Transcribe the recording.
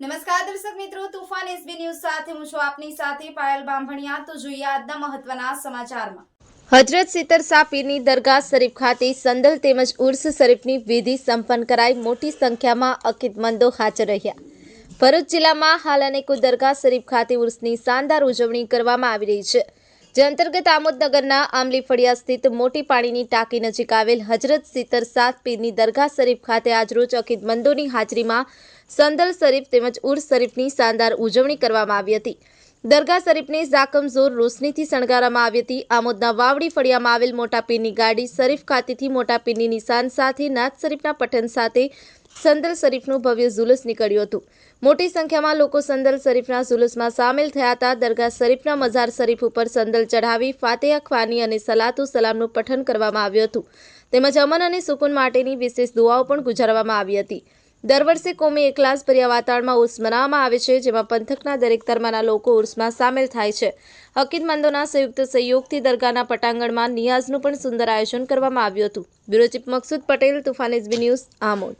નમસ્કાર દર્શક મિત્રો, તુફાન એસબી ન્યૂઝ સાથે હું છું આપની સાથે પાયલ બાંભણિયા. તો જોઈએ આજના મહત્વના સમાચારમાં. હજરત સિતર સાપીરની દરગાહ શરીફ ખાતે સંદલ તેમજ ઉર્સ શરીફની વિધિ સંપન્ન કરાઈ મોટી સંખ્યામાં અકીદમંદો હાજર રહ્યા. ભરૂચ જિલ્લામાં હાલ અનેકો દરગાહ શરીફ ખાતે ઉર્સની શાનદાર ઉજવણી કરવામાં આવી રહી છે. જે અંતર્ગત આમોદનગરના આમલી ફળિયા સ્થિત મોટી પાણીની ટાંકી નજીક આવેલ હજરત સિતર સાત પીરની દરગાહ શરીફ ખાતે આજરોજ અકીદમંદોની હાજરીમાં સંદલ શરીફ તેમજ ઉર શરીફની શાનદાર ઉજવણી કરવામાં આવી હતી. દરગાહ શરીફને ઝાકમઝોર રોશનીથી શણગારવામાં આવી હતી. આમોદના વાવડી ફળિયામાં આવેલ મોટા પીરની ગાડી શરીફ ખાતેથી મોટા પીરની નિશાન સાથે નાથ શરીફના પઠન સાથે સંદલ શરીફનું ભવ્ય ઝુલુસ નીકળ્યું હતું. મોટી સંખ્યામાં લોકો સંદલ શરીફના ઝુલુસમાં સામેલ થયા હતા. દરગાહ શરીફના મઝાર શરીફ ઉપર સંદલ ચઢાવી ફાતેહા, ખ્વાની અને સલાતુ સલામનું પઠન કરવામાં આવ્યું હતું. તેમજ અમન અને સુકૂન માટેની વિશેષ દુઆઓ પણ ગુજારવામાં આવી હતી. દર વર્ષે કોમી એકલાસ ભર્યા વાતાવરણમાં ઉર્સ મનાવવામાં આવે છે, જેમાં પંથકના દરેક ધર્મના લોકો ઉર્સમાં સામેલ થાય છે. હકીદમંદોના સંયુક્ત સહયોગથી દરગાહના પટાંગણમાં નિયાઝનું પણ સુંદર આયોજન કરવામાં આવ્યું હતું. Bureau Maqsood Patel, Toofan SB news, Amod.